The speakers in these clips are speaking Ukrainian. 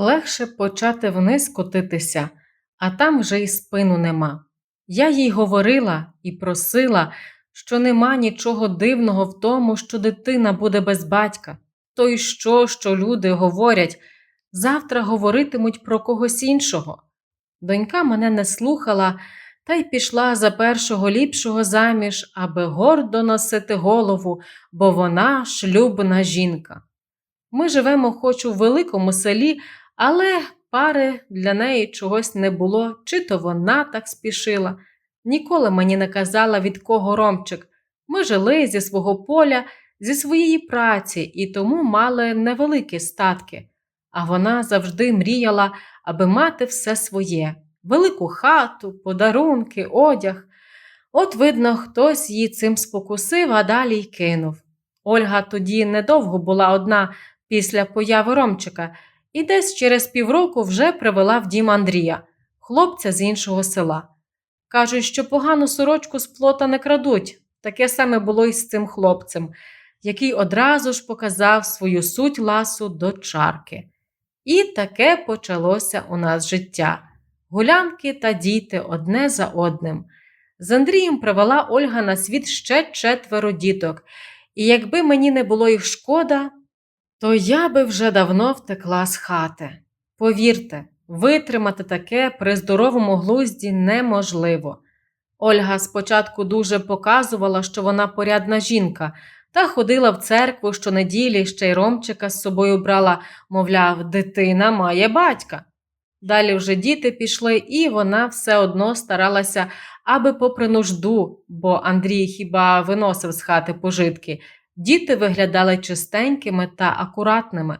Легше почати вниз котитися, а там вже й спину нема. Я їй говорила і просила, що нема нічого дивного в тому, що дитина буде без батька. То й що, що люди говорять, завтра говоритимуть про когось іншого. Донька мене не слухала та й пішла за першого ліпшого заміж, аби гордо носити голову, бо вона шлюбна жінка. Ми живемо хоч у великому селі, але пари для неї чогось не було, чи то вона так спішила. Ніколи мені не казала, від кого ромчик. Ми жили зі свого поля, зі своєї праці і тому мали невеликі статки. А вона завжди мріяла, аби мати все своє велику хату, подарунки, одяг. От, видно, хтось її цим спокусив, а далі й кинув. Ольга тоді недовго була одна після появи Ромчика і десь через півроку вже привела в дім Андрія, хлопця з іншого села. Кажуть, що погану сорочку з плота не крадуть. Таке саме було і з цим хлопцем, який одразу ж показав свою суть ласу до чарки. І таке почалося у нас життя гулянки та діти одне за одним. З Андрієм привела Ольга на світ ще четверо діток, і якби мені не було їх шкода, то я би вже давно втекла з хати. Повірте, витримати таке при здоровому глузді неможливо. Ольга спочатку дуже показувала, що вона порядна жінка, та ходила в церкву щонеділі, ще й Ромчика з собою брала, мовляв, дитина має батька. Далі вже діти пішли, і вона все одно старалася, аби попри нужду, бо Андрій хіба виносив з хати пожитки, діти виглядали чистенькими та акуратними.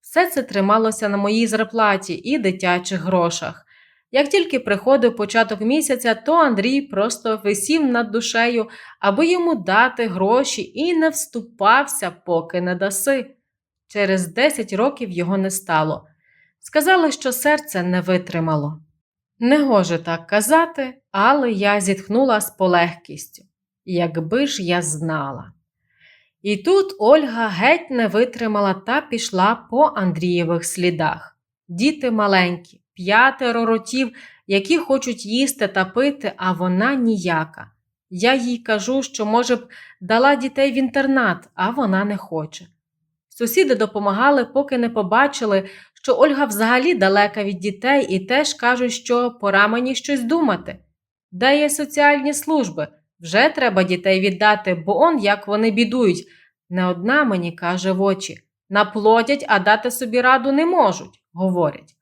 Все це трималося на моїй зарплаті і дитячих грошах. Як тільки приходив початок місяця, то Андрій просто висів над душею, аби йому дати гроші і не вступався, поки не даси. Через 10 років його не стало. Сказали, що серце не витримало. Не гоже так казати, але я зітхнула з полегкістю, якби ж я знала. І тут Ольга геть не витримала та пішла по Андрієвих слідах. Діти маленькі, п'ятеро ротів, які хочуть їсти та пити, а вона ніяка. Я їй кажу, що, може б, дала дітей в інтернат, а вона не хоче. Сусіди допомагали, поки не побачили, що Ольга взагалі далека від дітей і теж кажуть, що пора мені щось думати. Де є соціальні служби? Вже треба дітей віддати, бо он як вони бідують. Не одна мені каже в очі наплодять, а дати собі раду не можуть, говорять.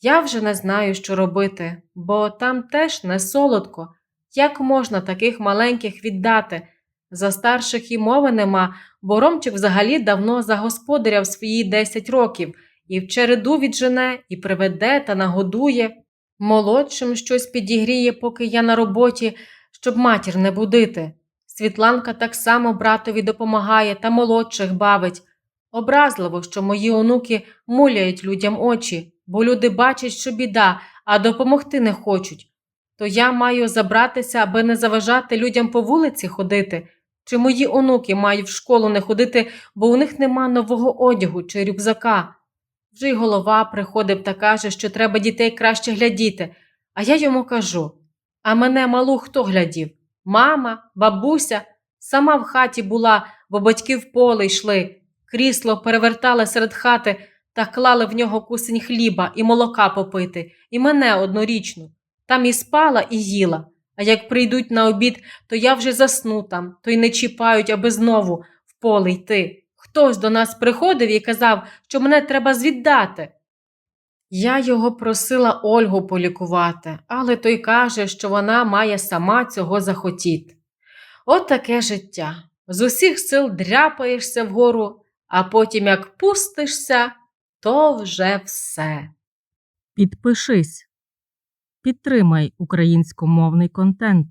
Я вже не знаю, що робити, бо там теж не солодко. Як можна таких маленьких віддати? За старших і мови нема, бо Ромчик взагалі давно загосподаряв свої 10 років і в череду віджене, і приведе та нагодує. Молодшим щось підігріє, поки я на роботі, щоб матір не будити. Світланка так само братові допомагає та молодших бавить. Образливо, що мої онуки муляють людям очі, бо люди бачать, що біда, а допомогти не хочуть. То я маю забратися, аби не заважати людям по вулиці ходити. Чи мої онуки мають в школу не ходити, бо у них нема нового одягу чи рюкзака. Вже й голова приходив та каже, що треба дітей краще глядіти. А я йому кажу: а мене малу хто глядів? Мама, бабуся, сама в хаті була, бо батьки в поле йшли, крісло перевертали серед хати та клали в нього кусень хліба і молока попити, і мене однорічну. Там і спала, і їла. А як прийдуть на обід, то я вже засну там, то й не чіпають, аби знову в поле йти. Хтось до нас приходив і казав, що мене треба звіддати. Я його просила Ольгу полікувати, але той каже, що вона має сама цього захотіти. От таке життя. З усіх сил дряпаєшся вгору, а потім, як пустишся, то вже все. Підпишись. Підтримай українськомовний контент.